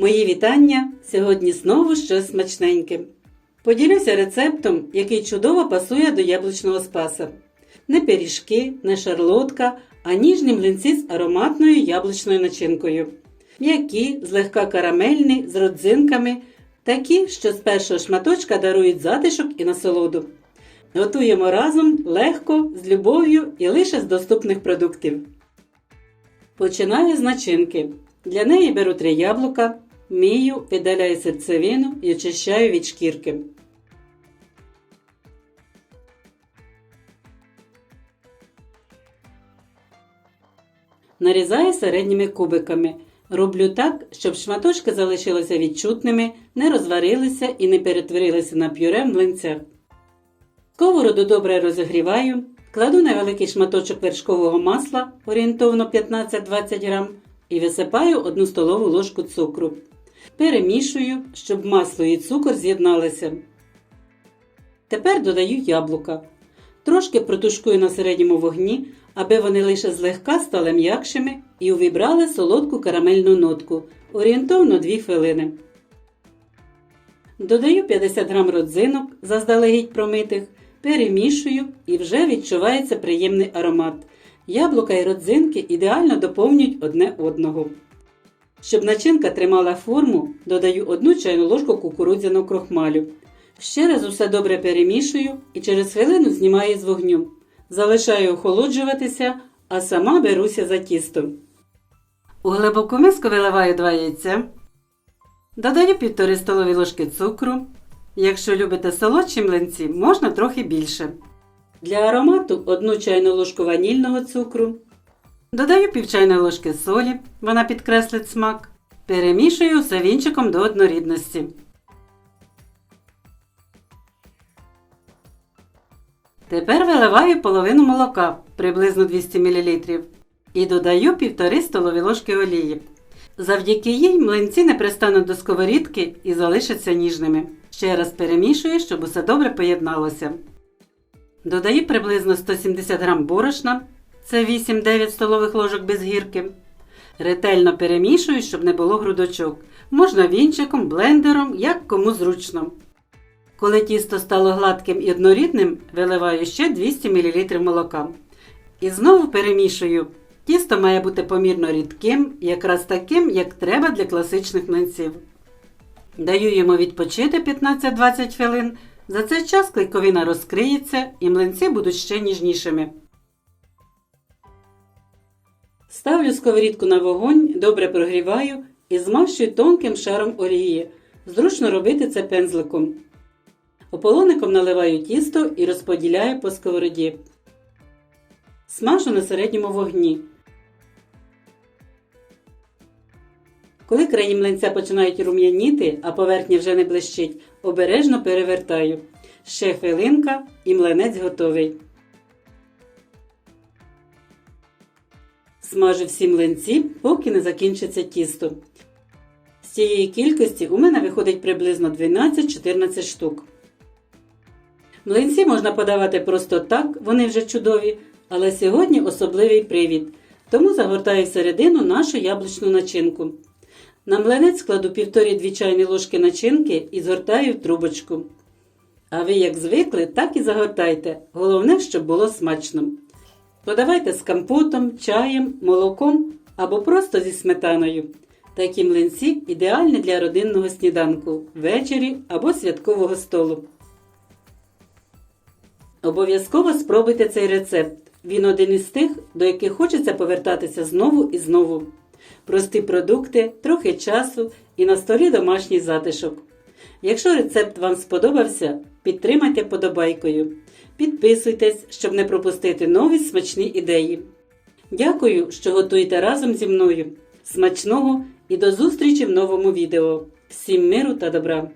Мої вітання сьогодні знову щось смачненьке. Поділюся рецептом, який чудово пасує до яблучного спаса. Не пиріжки, не шарлотка, а ніжні млинці з ароматною яблучною начинкою. М'які, злегка карамельні, з родзинками, такі, що з першого шматочка дарують затишок і насолоду. Готуємо разом легко, з любов'ю і лише з доступних продуктів. Починаю з начинки. Для неї беру три яблука, мию, видаляю серцевину і очищаю від шкірки. Нарізаю середніми кубиками. Роблю так, щоб шматочки залишилися відчутними, не розварилися і не перетворилися на пюре в млинцях. Сковороду добре розігріваю, кладу невеликий шматочок вершкового масла орієнтовно 15-20 грам і висипаю 1 столову ложку цукру. Перемішую, щоб масло і цукор з'єдналися. Тепер додаю яблука. Трошки протушкую на середньому вогні, аби вони лише злегка стали м'якшими і увібрали солодку карамельну нотку орієнтовно 2 хвилини. Додаю 50 г родзинок, заздалегідь промитих, перемішую і вже відчувається приємний аромат. Яблука і родзинки ідеально доповнюють одне одного. Щоб начинка тримала форму, додаю 1 чайну ложку кукурудзяного крохмалю. Ще раз усе добре перемішую і через хвилину знімаю з вогню. Залишаю охолоджуватися, а сама беруся за тісто. У глибоку миску виливаю 2 яйця. Додаю 1,5 столові ложки цукру. Якщо любите солодші млинці, можна трохи більше. Для аромату 1 чайну ложку ванільного цукру. Додаю пів чайної ложки солі, вона підкреслить смак. Перемішую все вінчиком до однорідності. Тепер виливаю половину молока, приблизно 200 мл, і додаю 1,5 столові ложки олії. Завдяки їй млинці не пристануть до сковорідки і залишаться ніжними. Ще раз перемішую, щоб усе добре поєдналося. Додаю приблизно 170 г борошна, це 8-9 столових ложок без гірки. Ретельно перемішую, щоб не було грудочок. Можна вінчиком, блендером, як кому зручно. Коли тісто стало гладким і однорідним, виливаю ще 200 мл молока. І знову перемішую. Тісто має бути помірно рідким, якраз таким, як треба для класичних млинців. Даю йому відпочити 15-20 хвилин. За цей час клейковина розкриється і млинці будуть ще ніжнішими. Ставлю сковорідку на вогонь, добре прогріваю і змащую тонким шаром олії. Зручно робити це пензликом. Ополоником наливаю тісто і розподіляю по сковороді. Смажу на середньому вогні. Коли краї млинця починають рум'яніти, а поверхня вже не блищить, обережно перевертаю. Ще хвилинка і млинець готовий. Смажу всі млинці, поки не закінчиться тісто. З цієї кількості у мене виходить приблизно 12-14 штук. Млинці можна подавати просто так, вони вже чудові, але сьогодні особливий привід. Тому загортаю всередину нашу яблучну начинку. На млинець кладу 1,5-2 чайні ложки начинки і згортаю в трубочку. А ви, як звикли, так і загортайте. Головне, щоб було смачно. Подавайте з компотом, чаєм, молоком або просто зі сметаною. Такі млинці ідеальні для родинного сніданку, ввечері або святкового столу. Обов'язково спробуйте цей рецепт. Він один із тих, до яких хочеться повертатися знову і знову. Прості продукти, трохи часу і на столі домашній затишок. Якщо рецепт вам сподобався, підтримайте подобайкою. Підписуйтесь, щоб не пропустити нові смачні ідеї. Дякую, що готуєте разом зі мною. Смачного і до зустрічі в новому відео. Всім миру та добра!